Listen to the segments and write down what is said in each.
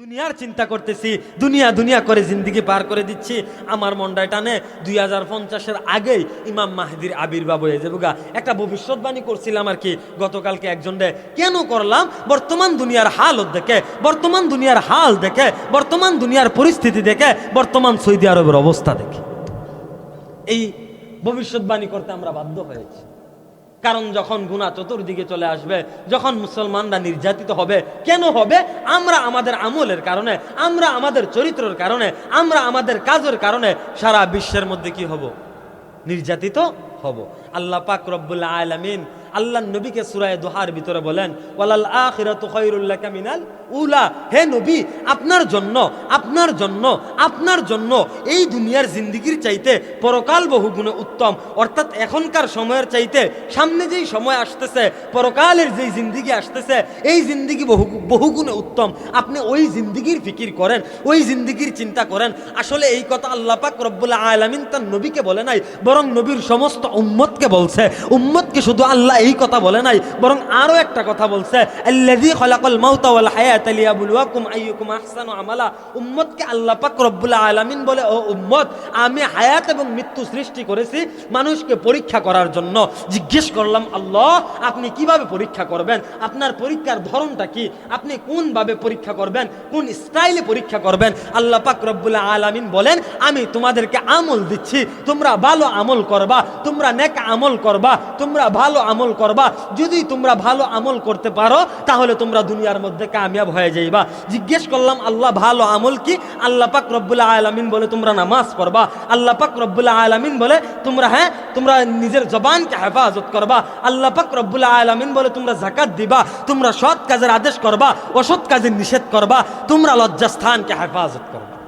দুনিয়ার চিন্তা করতেছি, দুনিয়া দুনিয়া করে জিন্দিগি পার করে দিচ্ছি। আমার মন্ডায় টানে, দুই হাজার পঞ্চাশের আগেই ইমাম মাহদির আবির্ভাব হয়ে যাব গা। একটা ভবিষ্যৎবাণী করছিলাম আর কি, গতকালকে একজন রে, কেন করলাম? বর্তমান দুনিয়ার হালত দেখে, বর্তমান দুনিয়ার হাল দেখে, বর্তমান দুনিয়ার পরিস্থিতি দেখে, বর্তমান সৌদি আরবের অবস্থা দেখে। এই ভবিষ্যৎবাণী করতে আমরা বাধ্য হয়েছি। কারণ যখন গুণা চতুর্দিকে চলে আসবে, যখন মুসলমানরা নির্যাতিত হবে, কেন হবে? আমরা আমাদের আমলের কারণে, আমরা আমাদের চরিত্রের কারণে, আমরা আমাদের কাজের কারণে সারা বিশ্বের মধ্যে কি হব? নির্যাতিত হব। আল্লাহ পাক রব্বুল্লা আলামিন আল্লাহ নবীকে সুরায় দোহার ভিতরে বলেন, ওয়ালাল আখিরাতু খায়রুল লাকা মিনাল উলা। হে নবী, আপনার জন্য আপনার জন্য আপনার জন্য এই দুনিয়ার জিন্দিগির চাইতে পরকাল বহুগুণে উত্তম। অর্থাৎ এখনকার সময়ের চাইতে সামনে যেই সময় আসতেছে, পরকালের যেই জিন্দিগি আসতেছে, এই জিন্দিগি বহু, বহুগুণে উত্তম। আপনি ওই জিন্দিগির ফিকির করেন, ওই জিন্দিগির চিন্তা করেন। আসলে এই কথা আল্লাহ পাক রব্বুল আলামিন তার নবীকে বলে নাই, বরং নবীর সমস্ত উম্মতকে বলছে। উম্মতকে শুধু আল্লাহ এই কথা বলে নাই, বরং আরও একটা কথা বলছে উম্মতকে আল্লাহ পাক রব্বুল আলামিন বলে, ও উম্মত, আমি হায়াত এবং মৃত্যু সৃষ্টি করেছি মানুষকে পরীক্ষা করার জন্য। জিজ্ঞেস করলাম, আল্লাহ, আপনি কীভাবে পরীক্ষা করবেন? আপনার পরীক্ষার ধরনটা কি? আপনি কোনভাবে পরীক্ষা করবেন? কোন স্টাইলে পরীক্ষা করবেন? আল্লাহ পাক রব্বুল আলামিন বলেন, আমি তোমাদেরকে আমল দিচ্ছি, তোমরা ভালো আমল করবা, তোমরা নেক আমল করবা, তোমরা ভালো আমল করবা। যদি তোমরা ভালো আমল করতে পারো, তাহলে তোমরা দুনিয়ার মধ্যে কামিয়াব হয়ে যাইবা। জিজ্ঞেস করলাম, আল্লাহ ভালো আমল কি? আল্লাহ পাক রব্বুল আলামিন বলে, তোমরা নামাজ পড়বা। আল্লাহ পাক রব্বুল আলামিন বলে, তোমরা হ্যাঁ তোমরা নিজের জবানকে হেফাজত করবা। আল্লাহ পাক রব্বুল আলামিন বলে, তোমরা জাকাত দিবা, তোমরা সৎ কাজের আদেশ করবা, অসৎ কাজের নিষেধ করবা, তোমরা লজ্জাস্থানকে হেফাজত করবা।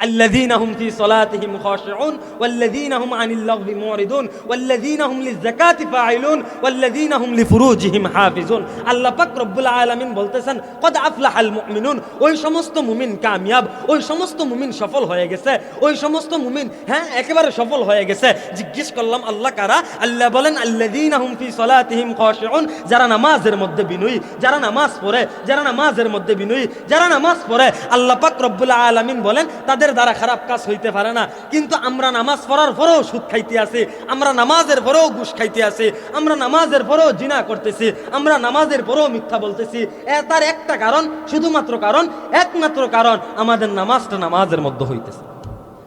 الذين هم في صلاتهم خاشعون والذين هم عن اللغو معرضون والذين هم للزكاة فاعلون والذين هم لفروجهم حافظون আল্লাহ পাক রব্বুল আলামিন বলতেছেন قد أفلح المؤمنون ওই সমস্ত মুমিন কামিয়াব ওই সমস্ত মুমিন সফল হয়ে গেছে ওই সমস্ত মুমিন হ্যাঁ একেবারে সফল হয়ে গেছে জিজ্ঞেস করলাম আল্লাহ কারা আল্লাহ বলেন আল্লাযীনা হুম ফি সলাতিহিম খাশিউন যারা নামাজের মধ্যে বিনয়ী যারা নামাজ পড়ে যারা নামাজের মধ্যে বিনয়ী যারা নামাজ পড়ে আল্লাহ পাক রব্বুল আলামিন বলেন তাদের দ্বারা খারাপ কাজ হইতে পারে না। কিন্তু আমরা নামাজ পড়ার পরেও সুদ খাইতে আছি আমরা নামাজের পরেও ঘুষ খাইতে আছি আমরা নামাজের পরেও জিনা করতেছি, আমরা নামাজের পরেও মিথ্যা বলতেছি। তার একটা কারণ, শুধুমাত্র কারণ, একমাত্র কারণ আমাদের নামাজটা নামাজের মধ্যে হইতেছে।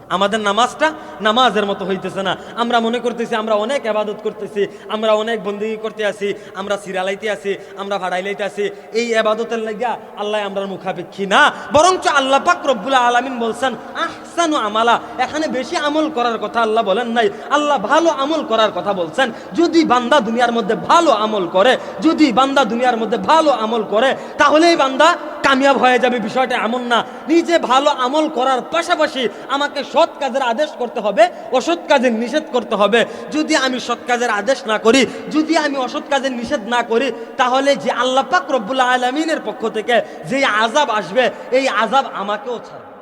আমাদের নামাজটা নামাজের মতো হইতেছে না। আমরা মনে করতেছি, আমরা অনেক আবাদত করতেছি, আমরা অনেক বন্দিগি করতে আছি, আমরা সিরালাইতে আছি, আমরা ভাড়াইলাইতে আছি। এই আবাদতের লাগিয়া আল্লাহ আমরা মুখাপেক্ষী না। বরঞ্চ আল্লাহ পাক রব্বুল আলামিন বলছেন, আহসানু আমালা। এখানে বেশি আমল করার কথা আল্লাহ বলেন নাই। আল্লাহ ভালো আমল করার কথা বলছেন। যদি বান্দা দুনিয়ার মধ্যে ভালো আমল করে, যদি বান্দা দুনিয়ার মধ্যে ভালো আমল করে, তাহলেই বান্দা কামিয়াব হয়ে যাবে, বিষয়টা এমন না। নিজে ভালো আমল করার পাশাপাশি আমাকে সৎ কাজের আদেশ করতে হবে, অসৎ কাজের নিষেধ করতে হবে। যদি আমি সৎ কাজের আদেশ না করি, যদি আমি অসৎ কাজের নিষেধ না করি, তাহলে যে আল্লাহ পাক রব্বুল আলমিনের পক্ষ থেকে যে আজাব আসবে, এই আজাব আমাকেও ছাড়বে।